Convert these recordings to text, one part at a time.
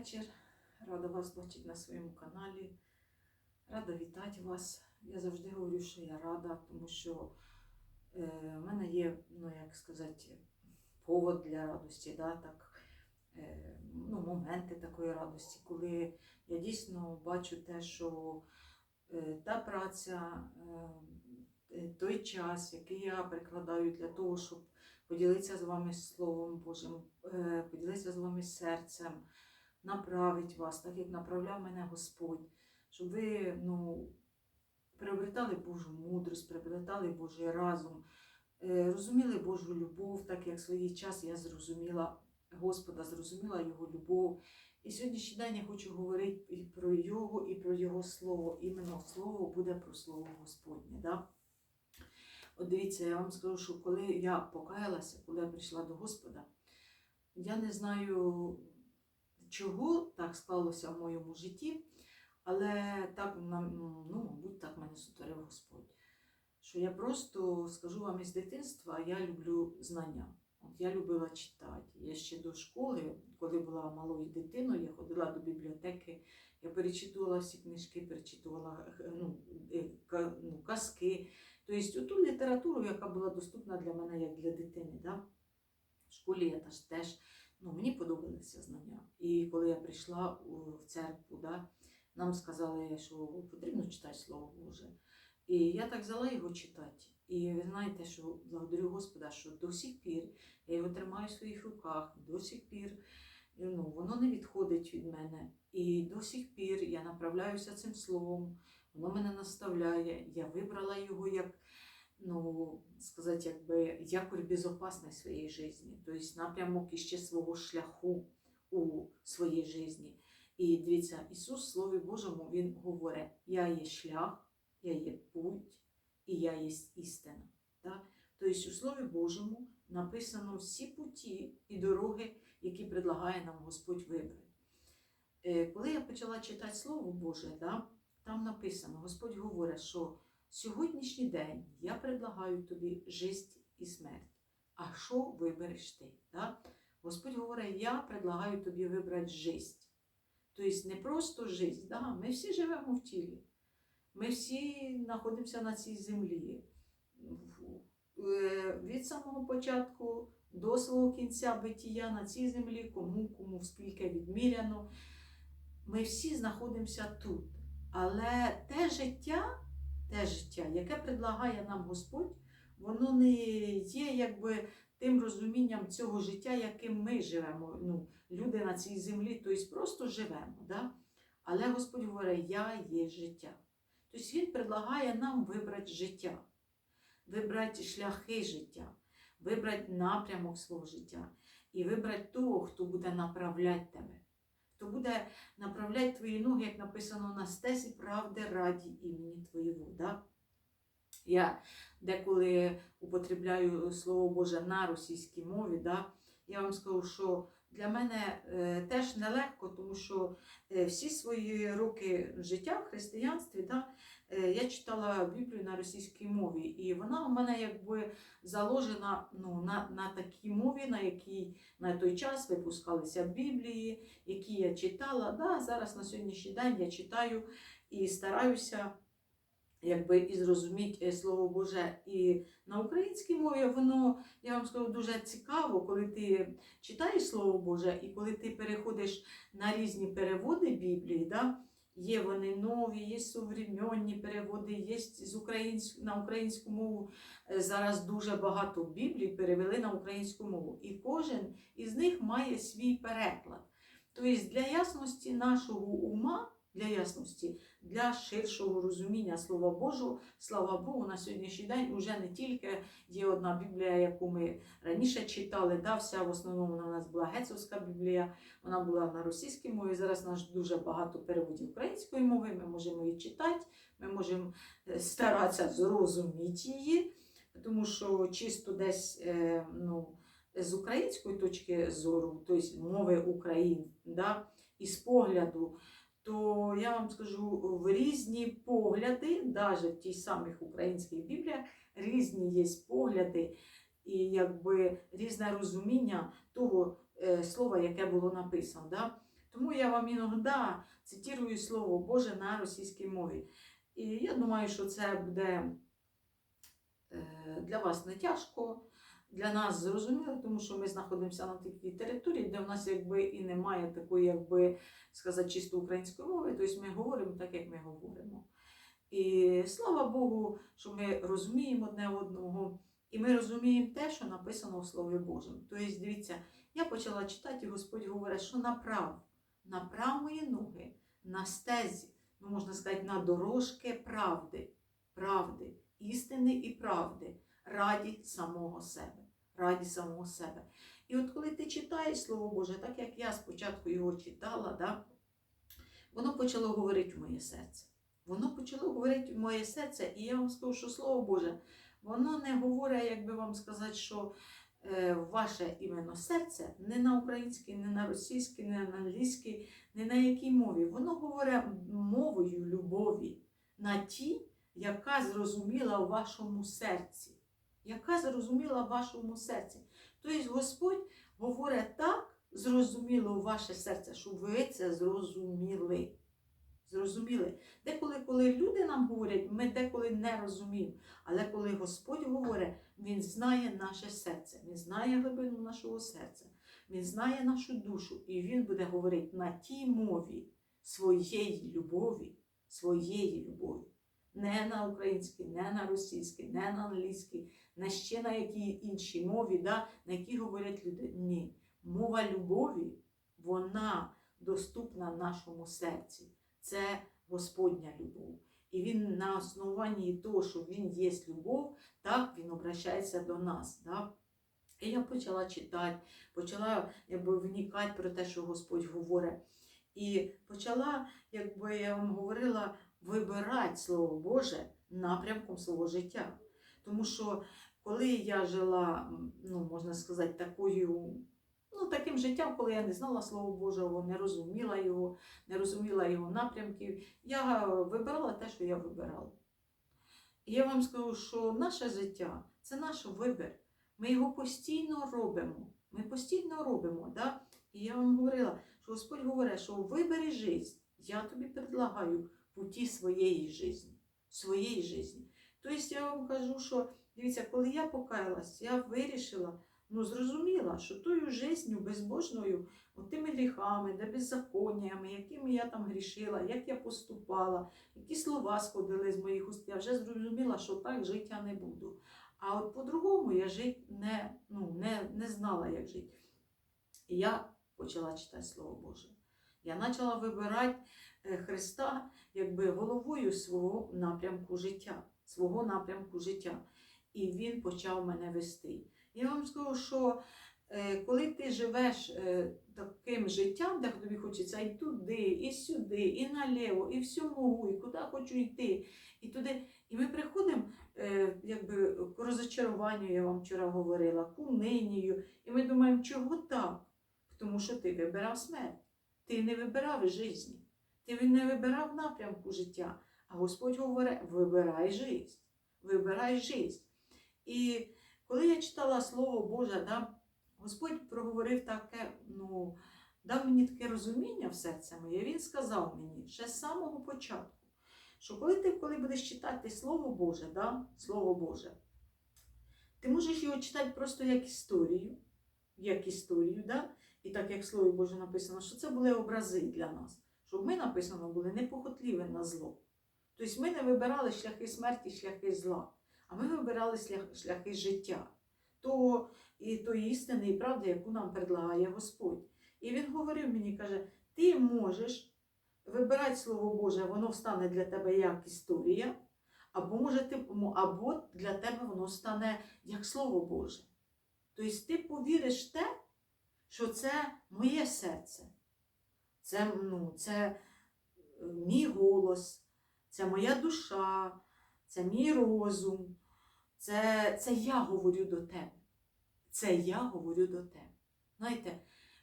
вечір. Рада вас бачити на своєму каналі. Рада вітати вас. Я завжди говорю, що я рада, тому що е, в мене є, ну як сказати, повод для радості, да, так, е, ну, моменти такої радості, коли я дійсно бачу те, що е, та праця, е, той час, який я прикладаю для того, щоб поділитися з вами Словом Божим, е, поділитися з вами серцем, направить вас, так як направляв мене Господь, щоб ви ну, приобретали Божу мудрість, приобретали Божий разум, е, розуміли Божу любов, так як в свій час я зрозуміла Господа, зрозуміла Його любов. І сьогоднішній день я хочу говорити і про Його, і про Його Слово. Іменно Слово буде про Слово Господнє. Да? От дивіться, я вам скажу, що коли я покаялася, коли я прийшла до Господа, я не знаю, чого так склалося в моєму житті, але так, ну, мабуть, так мене сотворив Господь. Що я просто скажу вам із дитинства, я люблю знання. От я любила читати. Я ще до школи, коли була малою дитиною, я ходила до бібліотеки, я перечитувала всі книжки, перечитувала ну, е, ну, казки. Тобто ту літературу, яка була доступна для мене як для дитини. Да? В школі я теж, теж ну, мені подобалися знання. І коли я прийшла в церкву, да, нам сказали, що потрібно читати Слово Боже. І я так взяла його читати. І ви знаєте, що благодарю Господа, що до сих пір я його тримаю в своїх руках, до сих пір ну, воно не відходить від мене. І до сих пір я направляюся цим словом, воно мене наставляє. Я вибрала його як, ну, сказати, якби якорь безопасний в своїй житті, тобто напрямок іще свого шляху у своїй житті. І дивіться, Ісус в Слові Божому Він говорить: Я є шлях, я є путь і я є істина. Так? Тобто у Слові Божому написано всі путі і дороги, які предлагає нам Господь вибрати. Е, Коли я почала читати Слово Боже, да, там написано, Господь говорить, що сьогоднішній день я предлагаю тобі життя і смерть. А що вибереш ти? Да? Господь говорить, я предлагаю тобі вибрати життя. Тобто не просто життя, да? ми всі живемо в тілі. Ми всі знаходимося на цій землі. Е, Від самого початку до свого кінця битія на цій землі, кому, кому скільки відміряно. Ми всі знаходимося тут. Але те життя, те життя, яке предлагає нам Господь, воно не є якби тим розумінням цього життя, яким ми живемо. Ну, люди на цій землі, тобто просто живемо. Да? Але Господь говорить, я є життя. Тобто Він предлагає нам вибрати життя, вибрати шляхи життя, вибрати напрямок свого життя і вибрати того, хто буде направляти тебе, хто буде направляти твої ноги, як написано на стесі правди раді імені Твоєго. Да? Я деколи употребляю слово Боже на російській мові. Да? Я вам скажу, що для мене е, теж нелегко, тому що е, всі свої роки життя в християнстві да, я читала Біблію на російській мові, і вона у мене якби заложена ну, на, на такій мові, на якій на той час випускалися Біблії, які я читала. Да, зараз на сьогоднішній день я читаю і стараюся якби і зрозуміти е, Слово Боже. І на українській мові воно, я вам скажу, дуже цікаво, коли ти читаєш Слово Боже, і коли ти переходиш на різні переводи Біблії, да, є вони нові, є современні переводи, є з українсь... на українську мову. е, Зараз дуже багато Біблій перевели на українську мову. І кожен із них має свій переклад. Тобто для ясності нашого ума, для ясності, для ширшого розуміння Слова Божого, слава Богу, на сьогоднішній день вже не тільки є одна Біблія, яку ми раніше читали, да, вся в основному у нас була гетцовська Біблія, вона була на російській мові. Зараз у нас дуже багато переводів української мови, ми можемо її читати, ми можемо е, старатися зрозуміти її, тому що чисто десь е, ну, з української точки зору, тобто мови України, да, і погляду то я вам скажу в різні погляди, навіть в тій самих українських бібліях, різні є погляди і якби різне розуміння того е, слова, яке було написано. Да? Тому я вам іноді цитірую Слово Боже на російській мові. І я думаю, що це буде е, для вас не тяжко, для нас зрозуміло, тому що ми знаходимося на такій території, де в нас якби і немає такої, якби сказати, чисто української мови. Тобто ми говоримо так, як ми говоримо. І слава Богу, що ми розуміємо одне одного, і ми розуміємо те, що написано в Слові Божому. Тобто, дивіться, я почала читати, і Господь говорить, що направ, направ мої ноги на стезі, ну можна сказати, на дорожки правди, правди, істини і правди, раді самого себе, раді самого себе. І от коли ти читаєш Слово Боже, так як я спочатку його читала, да, воно почало говорити в моє серце. Воно почало говорити в моє серце, і я вам скажу, що Слово Боже, воно не говорить, як би вам сказати, що е, ваше іменно серце не на українській, не на російській, не на англійській, не на якій мові. Воно говорить мовою любові на ті, яка зрозуміла в вашому серці. Яка зрозуміла в вашому серці. Тобто Господь говорить так зрозуміло у ваше серце, щоб ви це зрозуміли. Зрозуміли? Деколи, коли люди нам говорять, ми деколи не розуміємо. Але коли Господь говорить, Він знає наше серце, Він знає глибину нашого серця, Він знає нашу душу, і Він буде говорити на тій мові своєї любові, своєї любові. Не на українській, не на російській, не на англійській, не ще на якій іншій мові, да, на якій говорять люди. Ні. Мова любові, вона доступна нашому серці. Це Господня любов. І він на основанні того, що він є любов, так він обращається до нас. Да? І я почала читати, почала якби, вникати про те, що Господь говорить. І почала, якби я вам говорила, вибирати Слово Боже напрямком свого життя. Тому що коли я жила, ну, можна сказати, такою, ну, таким життям, коли я не знала Слова Божого, не розуміла його, не розуміла його напрямків, я вибирала те, що я вибирала. І я вам скажу, що наше життя це наш вибір. Ми його постійно робимо. Ми постійно робимо. Да? І я вам говорила, що Господь говорить, що вибери життя, я тобі предлагаю путі своєї житті. Своєї житті. Тобто я вам кажу, що дивіться, коли я покаялась, я вирішила, ну зрозуміла, що тою життю безбожною, тими гріхами, де беззаконнями, якими я там грішила, як я поступала, які слова сходили з моїх уст, я вже зрозуміла, що так жити я не буду. А от по-другому я жити не, ну, не, не знала, як жити. І я почала читати Слово Боже. Я почала вибирати Христа якби головою свого напрямку життя, свого напрямку життя. І Він почав мене вести. Я вам скажу, що е, коли ти живеш е, таким життям, де тобі хочеться і туди, і сюди, і наліво, і всю могу, і куди хочу йти, і туди. І ми приходимо е, якби, к розочаруванню, я вам вчора говорила, к унинію. І ми думаємо, чого так? Тому що ти вибирав смерть, ти не вибирав життя, ти він не вибирав напрямку життя. А Господь говорить, вибирай життя, вибирай життя. І коли я читала Слово Боже, да, Господь проговорив таке, ну, дав мені таке розуміння в серце моє, Він сказав мені ще з самого початку, що коли ти коли будеш читати Слово Боже, да, Слово Боже, ти можеш його читати просто як історію, як історію, да? і так як в Слові Боже написано, що це були образи для нас, щоб ми написано були непохотливі на зло. Тобто ми не вибирали шляхи смерті, шляхи зла, а ми вибирали шляхи життя, того і тої істини і правди, яку нам предлагає Господь. І він говорив мені, каже, ти можеш вибирати Слово Боже, воно встане для тебе як історія, або, може, ти, або для тебе воно стане як Слово Боже. Тобто ти повіриш в те, що це моє серце, це, ну, це е, мій голос, це моя душа, це мій розум, це, це я говорю до тебе. Це я говорю до тебе. Знаєте,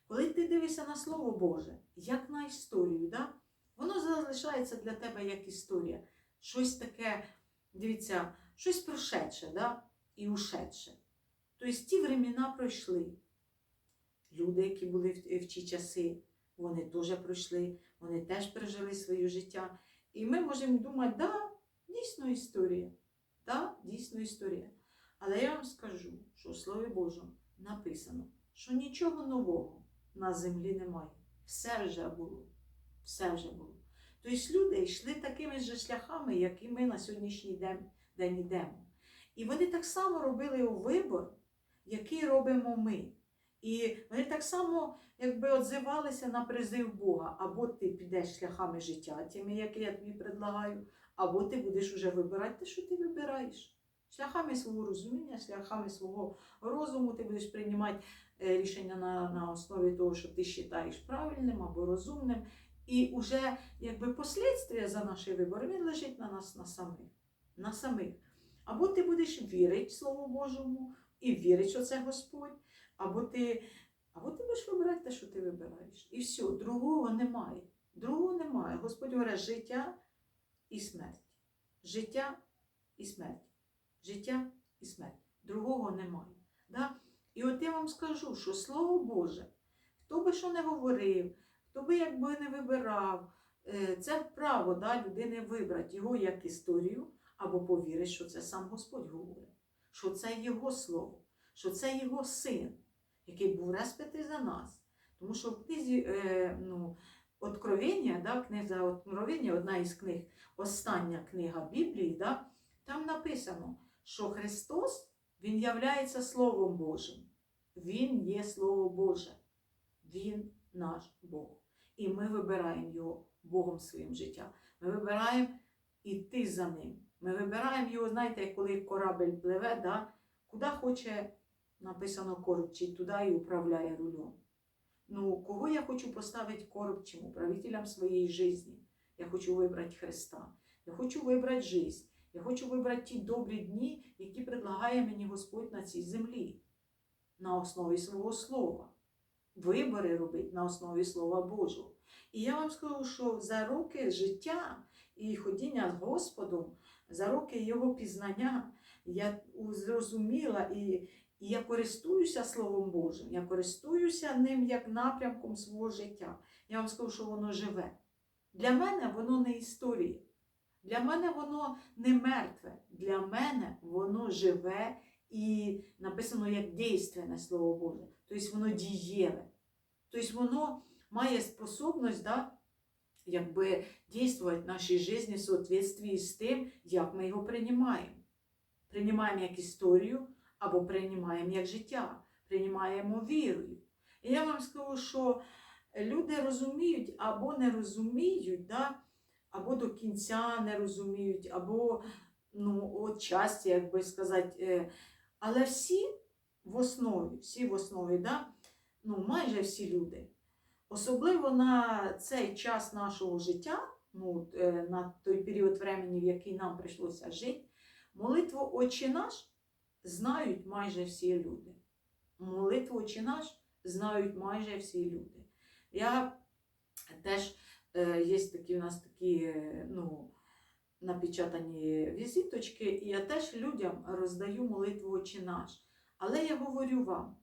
коли ти дивишся на Слово Боже, як на історію, да? воно залишається для тебе як історія. Щось таке, дивіться, щось прошедше да? і ушедше. Тобто ті времена пройшли. Люди, які були в, в ті часи, вони теж пройшли, вони теж пережили своє життя. І ми можемо думати, да, дійсно історія. Да, дійсно історія. Але я вам скажу, що в Слові Божому написано, що нічого нового на землі немає. Все вже було. Все вже було. Тобто люди йшли такими ж шляхами, як і ми на сьогоднішній день, день йдемо. І вони так само робили вибор, який робимо ми. І вони так само якби отзивалися на призив Бога. Або ти підеш шляхами життя, тими, які я тобі предлагаю, або ти будеш уже вибирати те, що ти вибираєш. Шляхами свого розуміння, шляхами свого розуму ти будеш приймати е, рішення на, на основі того, що ти вважаєш правильним або розумним. І вже якби послідствия за наші вибори він лежить на нас на самих. На самих. Або ти будеш вірити Слову Божому і вірити, що це Господь, або ти, або ти будеш вибирати те, що ти вибираєш. І все, другого немає. Другого немає. Господь говорить життя і смерть. Життя і смерть. Життя і смерть. Другого немає. Да? І от я вам скажу, що Слово Боже, хто би що не говорив, хто би якби не вибирав, е, це право да, людини вибрати його як історію, або повірить, що це сам Господь говорить, що це Його слово, що це Його син, який був розп'ятий за нас. Тому що в книзі е, ну, Откровення, да, книза Откровення, одна із книг, остання книга Біблії, да, там написано, що Христос Він являється Словом Божим. Він є Слово Боже. Він наш Бог. І ми вибираємо його Богом своїм життям. Ми вибираємо іти за ним. Ми вибираємо його, знаєте, коли корабель пливе, да? куди хоче написано корабчий, туди і управляє рулем. Ну, кого я хочу поставити коробчим, управителем своєї житті? Я хочу вибрати Христа. Я хочу вибрати життя. Я хочу вибрати ті добрі дні, які предлагає мені Господь на цій землі, на основі свого слова. Вибори робити на основі Слова Божого. І я вам скажу, що за роки життя і ходіння з Господом, за роки Його пізнання, я зрозуміла і, і я користуюся Словом Божим, я користуюся ним як напрямком свого життя. Я вам скажу, що воно живе. Для мене воно не історія. Для мене воно не мертве. Для мене воно живе і написано як дійственне Слово Боже. Тобто воно дієве. Тобто воно має способність да, якби, дійствувати в нашій житті в соответствии з тим, як ми його приймаємо. Приймаємо як історію або приймаємо як життя, приймаємо вірою. І я вам скажу, що люди розуміють або не розуміють, да, або до кінця не розуміють, або ну, от часті, як би сказати, але всі в основі, всі в основі, да, ну, майже всі люди. Особливо на цей час нашого життя, ну, на той період времени, в який нам прийшлося жити, молитву Отче наш знають майже всі люди. Молитву Отче наш знають майже всі люди. Я теж є такі у нас такі, ну, напечатані візиточки, і я теж людям роздаю молитву Отче наш. Але я говорю вам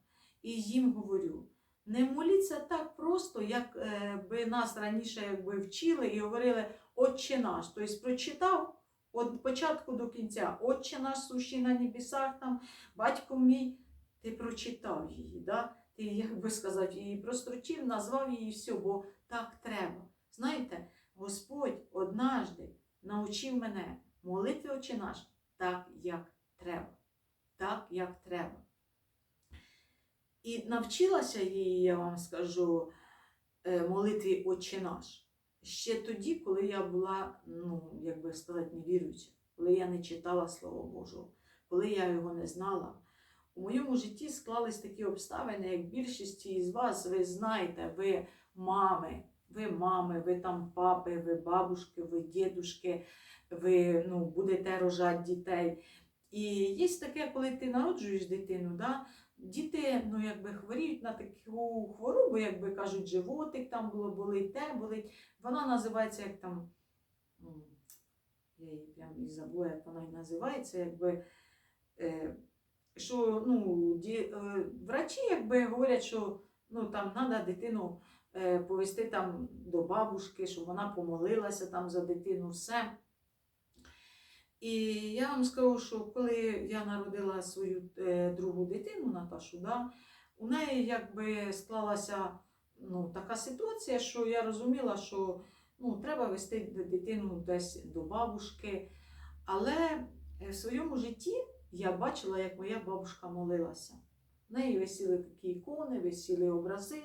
і їм говорю. Не моліться так просто, як е, би нас раніше якби, вчили і говорили Отче наш. Тобто прочитав від початку до кінця Отче наш, сущий на небесах, там, батько мій, ти прочитав її. Да? Ти, як би сказати, її прострочив, назвав її все, бо так треба. Знаєте, Господь однажди навчив мене молити Отче наш так, як треба. Так, як треба. І навчилася її, я вам скажу, молитві Отче наш. Ще тоді, коли я була, ну, як би сказати, невіруюча, коли я не читала Слово Божого, коли я його не знала. У моєму житті склались такі обставини, як більшості із вас, ви знаєте, ви мами, ви мами, ви там папи, ви бабушки, ви дідушки, ви ну, будете рожати дітей. І є таке, коли ти народжуєш дитину, да, діти ну, якби хворіють на таку хворобу, якби кажуть, животик там було, болить, те болить. Вона називається як там, я її прям і забула, як вона і називається, якби. Е, що ну, ді, е, врачі якби говорять, що ну, там треба дитину е, повести там до бабушки, щоб вона помолилася там за дитину, все. І я вам скажу, що коли я народила свою е, другу дитину, Наташу, да, у неї якби склалася ну, така ситуація, що я розуміла, що ну, треба вести дитину десь до бабушки. Але е, в своєму житті я бачила, як моя бабушка молилася. В неї висіли такі ікони, висіли образи.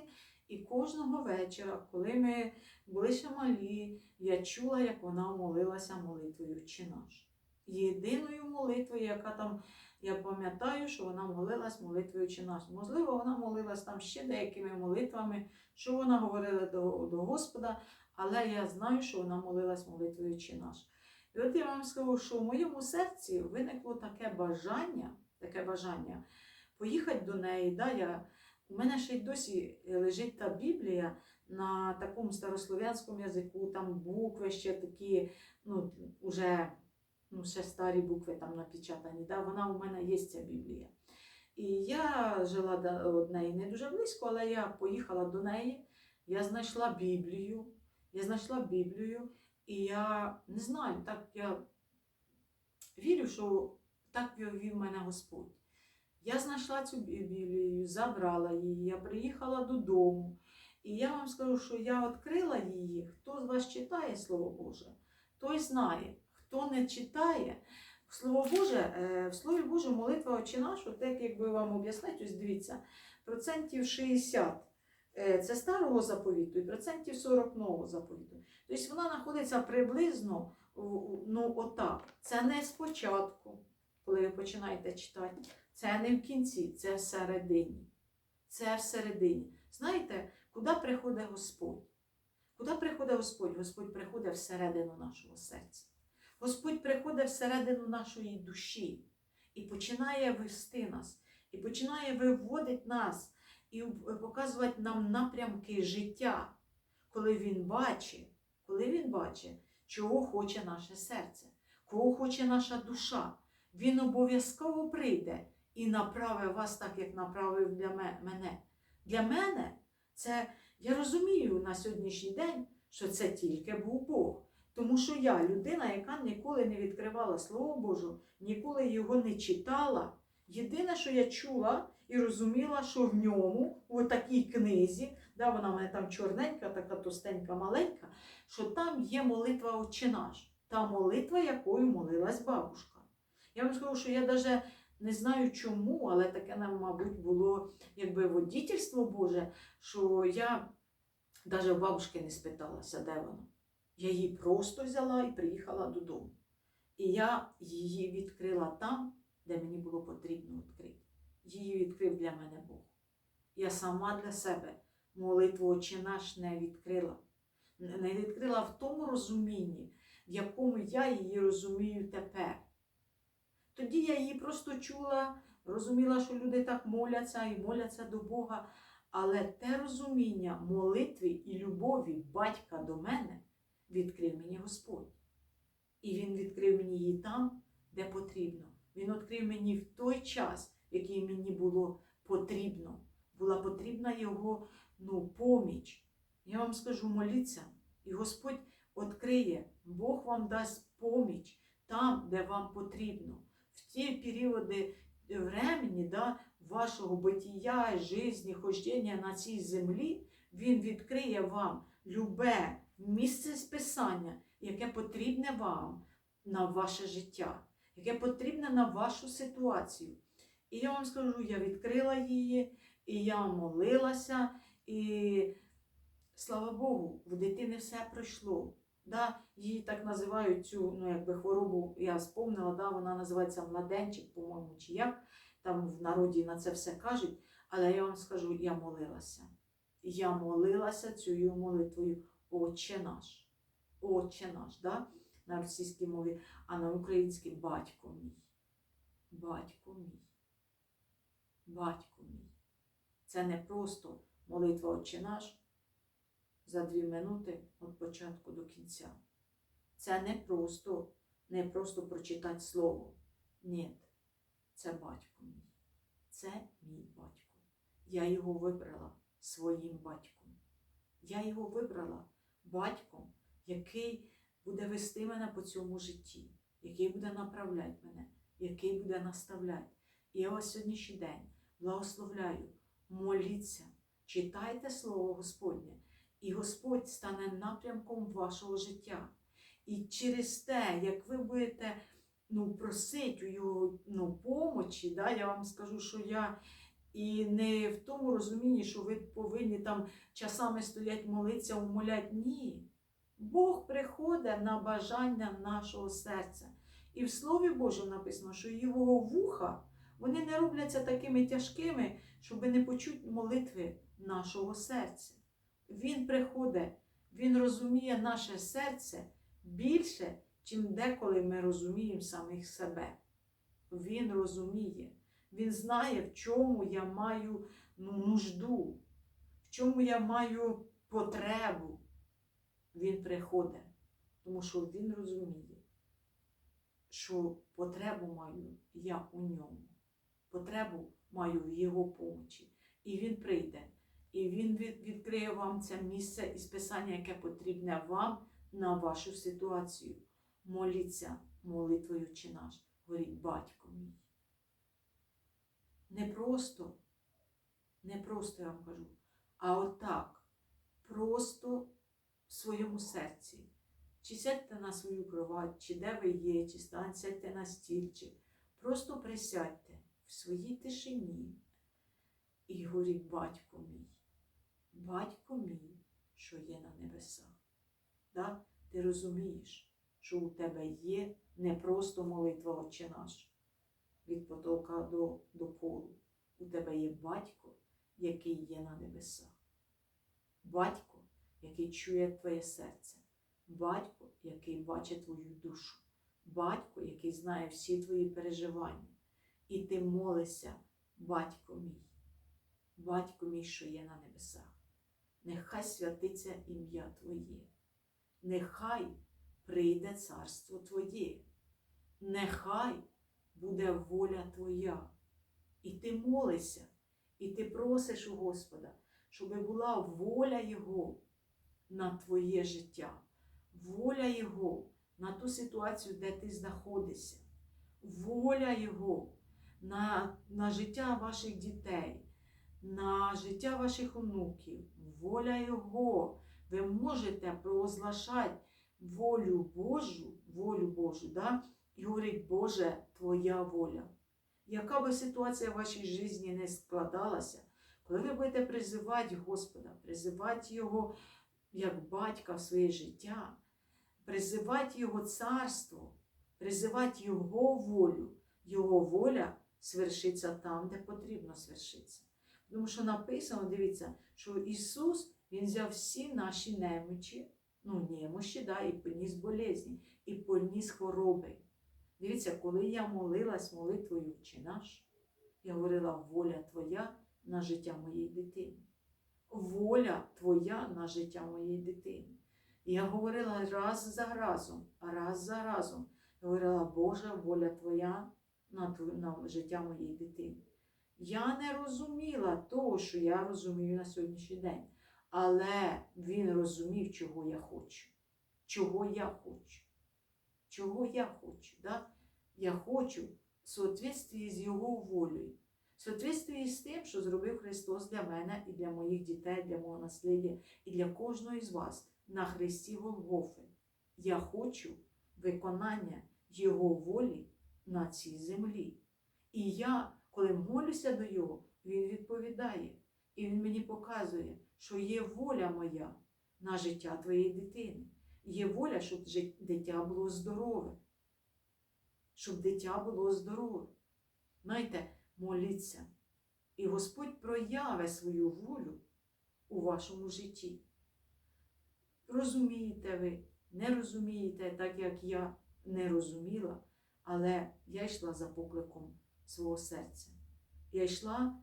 І кожного вечора, коли ми були ще малі, я чула, як вона молилася молитвою чи наш. Єдиною молитвою, яка там, я пам'ятаю, що вона молилась молитвою чи наш. Можливо, вона молилась там ще деякими молитвами, що вона говорила до, до Господа, але я знаю, що вона молилась молитвою чи наш. І от я вам скажу, що в моєму серці виникло таке бажання, таке бажання поїхати до неї. Да, я, у мене ще й досі лежить та Біблія на такому старослов'янському язику, там букви ще такі, ну, уже ну, ще старі букви там напечатані. Да, вона у мене є ця Біблія. І я жила до неї не дуже близько, але я поїхала до неї, я знайшла Біблію, я знайшла Біблію, і я не знаю, так я вірю, що так вів мене Господь. Я знайшла цю Біблію, забрала її, я приїхала додому. І я вам скажу, що я відкрила її. Хто з вас читає Слово Боже, той знає. Хто не читає, Слово Боже, е, в Слові Боже молитва Отче наш, от так якби вам об'яснити, ось дивіться, процентів 60 е, це старого заповіту і процентів 40 нового заповіту. Тобто вона знаходиться приблизно ну, отак. Це не спочатку, коли ви починаєте читати, це не в кінці, це всередині. Це всередині. Знаєте, куди приходить Господь? Куди приходить Господь? Господь приходить всередину нашого серця. Господь приходить всередину нашої душі і починає вести нас, і починає виводити нас і показувати нам напрямки життя, коли Він бачить, коли Він бачить, чого хоче наше серце, кого хоче наша душа. Він обов'язково прийде і направить вас так, як направив для мене. Для мене це я розумію на сьогоднішній день, що це тільки був Бог. Тому що я людина, яка ніколи не відкривала Слово Боже, ніколи його не читала. Єдине, що я чула і розуміла, що в ньому, у такій книзі, да, вона в мене там чорненька, така тостенька, маленька, що там є молитва Отче наш, та молитва, якою молилась бабушка. Я вам скажу, що я навіть не знаю чому, але таке нам, мабуть, було якби водітельство Боже, що я навіть бабушки не спиталася, де вона. Я її просто взяла і приїхала додому. І я її відкрила там, де мені було потрібно відкрити. Її відкрив для мене Бог. Я сама для себе молитву «Отче наш не відкрила. Не відкрила в тому розумінні, в якому я її розумію тепер. Тоді я її просто чула, розуміла, що люди так моляться і моляться до Бога. Але те розуміння молитви і любові батька до мене відкрив мені Господь. І Він відкрив мені її там, де потрібно. Він відкрив мені в той час, який мені було потрібно. Була потрібна Його ну, поміч. Я вам скажу, моліться, і Господь відкриє, Бог вам дасть поміч там, де вам потрібно. В ті періоди времени, да, вашого битія, житті, хождення на цій землі, Він відкриє вам любе місце списання, яке потрібне вам на ваше життя, яке потрібне на вашу ситуацію. І я вам скажу, я відкрила її, і я молилася, і слава Богу, в дитини все пройшло. Да, її так називають цю ну, якби, хворобу, я спомнила, да, вона називається младенчик, по-моєму, чи як там в народі на це все кажуть. Але я вам скажу, я молилася. Я молилася цією молитвою Отче наш. Отче наш, да? на російській мові, а на українській батько мій. Батько мій. Батько мій. Це не просто молитва Отче наш за дві минути від початку до кінця. Це не просто, не просто прочитати слово. Ні, це батько мій. Це мій батько. Я його вибрала своїм батьком. Я його вибрала батьком, який буде вести мене по цьому житті, який буде направляти мене, який буде наставляти. І я вас сьогоднішній день благословляю, моліться, читайте Слово Господнє, і Господь стане напрямком вашого життя. І через те, як ви будете ну, просити у його ну, помочі, да, я вам скажу, що я і не в тому розумінні, що ви повинні там часами стоять молитися, умолять. Ні. Бог приходить на бажання нашого серця. І в Слові Божому написано, що його вуха вони не робляться такими тяжкими, щоб не почути молитви нашого серця. Він приходить, він розуміє наше серце більше, чим деколи ми розуміємо самих себе. Він розуміє, він знає, в чому я маю ну, нужду, в чому я маю потребу. Він приходить, тому що він розуміє, що потребу маю я у ньому, потребу маю в його помочі. І він прийде, і він відкриє вам це місце із писання, яке потрібне вам на вашу ситуацію. Моліться молитвою чи наш, говоріть, батько мій. Не просто, не просто я вам кажу, а отак, просто в своєму серці. Чи сядьте на свою кровать, чи де ви є, чи стань, на стільчик. Просто присядьте в своїй тишині і говоріть, батько мій, батько мій, що є на небесах. Да? Ти розумієш, що у тебе є не просто молитва Отче наш від потолка до, до полу. У тебе є батько, який є на небесах. Батько, який чує твоє серце. Батько, який бачить твою душу. Батько, який знає всі твої переживання. І ти молишся, батько мій, батько мій, що є на небесах. Нехай святиться ім'я Твоє. Нехай прийде царство Твоє. Нехай буде воля Твоя. І ти молишся, і ти просиш у Господа, щоб була воля Його на твоє життя, воля Його на ту ситуацію, де ти знаходишся, воля Його на, на життя ваших дітей, на життя ваших онуків, воля Його. Ви можете провозглашати волю Божу, волю Божу, да? і говорить, Боже, Твоя воля. Яка би ситуація в вашій житті не складалася, коли ви будете призивати Господа, призивати Його як батька в своє життя, призивати Його царство, призивати Його волю, Його воля свершиться там, де потрібно свершитися. Тому що написано, дивіться, що Ісус Він взяв всі наші немочі, ну, немощі, да, і поніс болезні, і поніс хвороби. Дивіться, коли я молилась молитвою «Отче наш, я говорила воля Твоя на життя моєї дитини. Воля Твоя на життя моєї дитини. Я говорила раз за разом, раз за разом. Я говорила, Божа воля Твоя на, на життя моєї дитини. Я не розуміла того, що я розумію на сьогоднішній день. Але він розумів, чого я хочу. Чого я хочу. Чого я хочу. Да? Я хочу в соответствии з Його волею, в соответствии з тим, що зробив Христос для мене і для моїх дітей, для мого наслідя, і для кожного із вас на Христі Голгофи. Я хочу виконання Його волі на цій землі. І я, коли молюся до Його, Він відповідає. І Він мені показує, що є воля моя на життя твоєї дитини. Є воля, щоб дитя було здорове. Щоб дитя було здорове. Знаєте, моліться. І Господь прояве свою волю у вашому житті. Розумієте ви, не розумієте, так як я не розуміла, але я йшла за покликом свого серця. Я йшла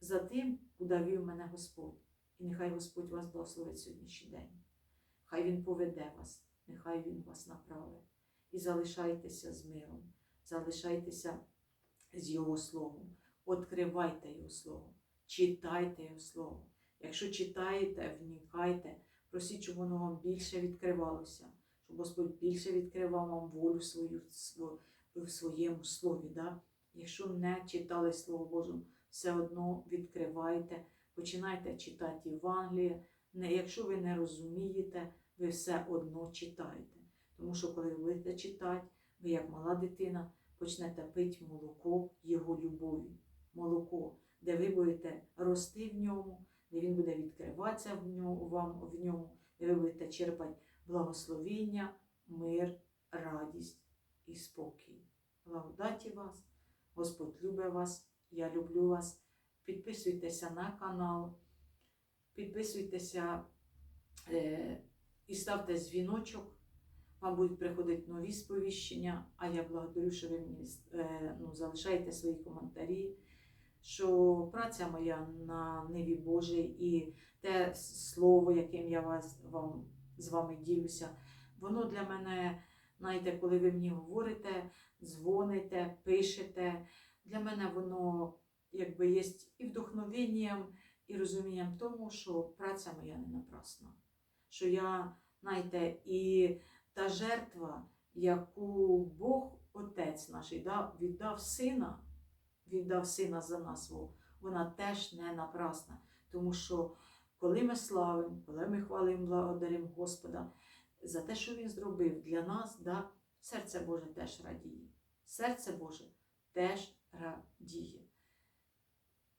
за тим, куди вів мене Господь. І нехай Господь вас благословить сьогоднішній день. Хай Він поведе вас, нехай Він вас направить. І залишайтеся з миром, залишайтеся з Його Словом, відкривайте Його Слово, читайте Його Слово. Якщо читаєте, вникайте, просіть, щоб воно вам більше відкривалося, щоб Господь більше відкривав вам волю свою в своєму слові. Да? Якщо не читали Слово Боже, все одно відкривайте, починайте читати Євангеліє. Якщо ви не розумієте, ви все одно читаєте. Тому що коли ви будете читати, ви як мала дитина почнете пити молоко Його любові. Молоко, де ви будете рости в ньому, де він буде відкриватися в ньому, вам в ньому, де ви будете черпати благословіння, мир, радість і спокій. Благодаті вас, Господь любить вас, я люблю вас. Підписуйтеся на канал, підписуйтеся е, і ставте дзвіночок. Вам будуть приходити нові сповіщення, а я благодарю, що ви мені е, ну, залишаєте свої коментарі, що праця моя на ниві Божій і те слово, яким я вас, вам, з вами ділюся, воно для мене, знаєте, коли ви мені говорите, дзвоните, пишете, для мене воно якби є і вдохновенням, і розумінням тому, що праця моя не напрасна. Що я, знаєте, і та жертва, яку Бог, Отець наш, дав, віддав сина, віддав сина за нас, вона теж не напрасна. Тому що коли ми славимо, коли ми хвалимо, благодаримо Господа за те, що Він зробив для нас, да, серце Боже теж радіє. Серце Боже теж радіє.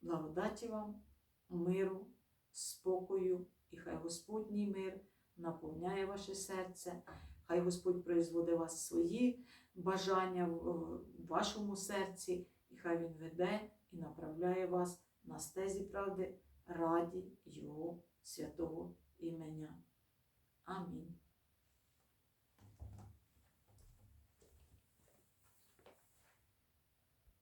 Благодаті вам, миру, спокою, і хай Господній мир наповняє ваше серце. Хай Господь производить вас свої бажання в вашому серці, і хай Він веде і направляє вас на стезі правди раді Його святого імення. Амінь.